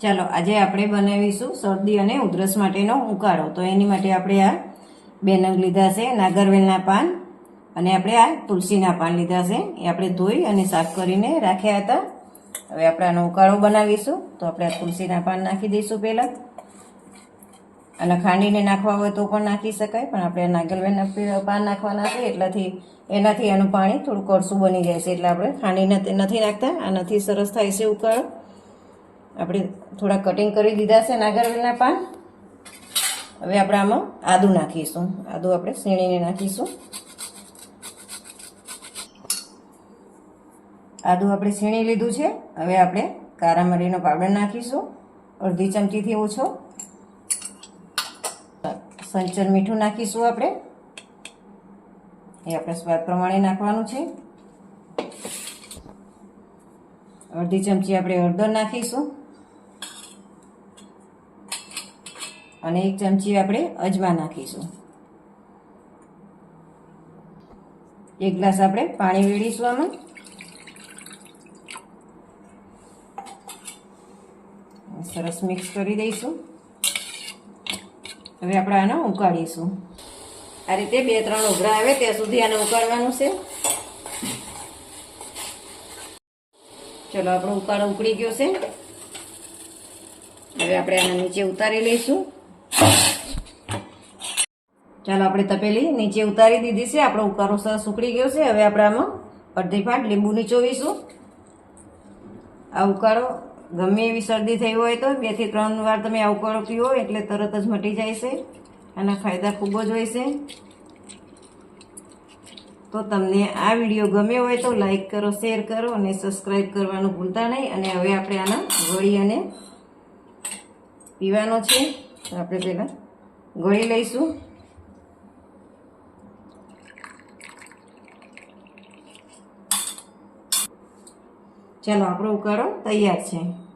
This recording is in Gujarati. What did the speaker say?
ચાલો, આજે આપણે બનાવીશું શરદી અને ઉધરસ માટેનો ઉકાળો. તો એની માટે આપણે આ બે નંગ લીધા છે, નાગરવેલના પાન અને આપણે આ તુલસીના પાન લીધા છે. એ આપણે ધોઈ અને સાફ કરીને રાખ્યા હતા. હવે આપણે આનો ઉકાળો બનાવીશું. તો આપણે આ તુલસીના પાન નાખી દઈશું પહેલાં. અને ખાંડીને નાખવા હોય તો પણ નાખી શકાય, પણ આપણે નાગરવેલના પાન નાખવાના છે, એટલાથી એનાથી એનું પાણી થોડું કડસું બની જાય છે. એટલે આપણે ખાંડીને નથી નાખતા, આ નથી સરસ થાય છે ઉકાળો. આપણે થોડા કટિંગ કરી દીધા છે નાગરવેલના પાન. હવે આપણે આમાં આદું નાખીશું. આદું આપણે સીણીને નાખીશું. આદું આપણે સીણી લીધું છે. હવે આપણે કારા મરીનો પાવડર નાખીશું. અડધી ચમચીથી ઓછો. સંચર મીઠું નાખીશું આપણે. એ આપણે સ્વાદ પ્રમાણે નાખવાનું છે. અડધી ચમચી આપણે હળદર નાખીશું. અને એક ચમચી આપણે અજમા નાખીશું. એક ગ્લાસ આપણે પાણી વેળીશું આમાં. સરસ મિક્સ કરી દઈશું. હવે આપણે આને ઉકાળીશું. આ રીતે બે, ત્રણ ઉભરા આવે ત્યાં સુધી આને ઉકાળવાનું છે. ચલો આપણો ઉકાળો ઉકળી ગયો છે. હવે આપણે આને નીચે ઉતારી લઈશું. ચાલો આપણે તપેલી નીચે ઉતારી દીધી છે. આપણો ઉકાળો સરસ ઉકળી ગયો છે. હવે આપણે આમાં અડધી ફાટ લીંબુ નીચોવીશું. આ ઉકાળો ગમે એવી શરદી થઈ હોય તો બેથી ત્રણ વાર તમે આ ઉકાળો પીવો એટલે તરત જ મટી જાય છે. આના ફાયદા ખૂબ જ હોય છે. તો તમને આ વીડિયો ગમ્યો હોય તો લાઈક કરો, શેર કરો અને સબસ્ક્રાઈબ કરવાનું ભૂલતા નહીં. અને હવે આપણે આના ગળી અને પીવાનો છે. આપણે પહેલાં ગળી લઈશું. ચાલો આપણો ઉકાળો તૈયાર છે.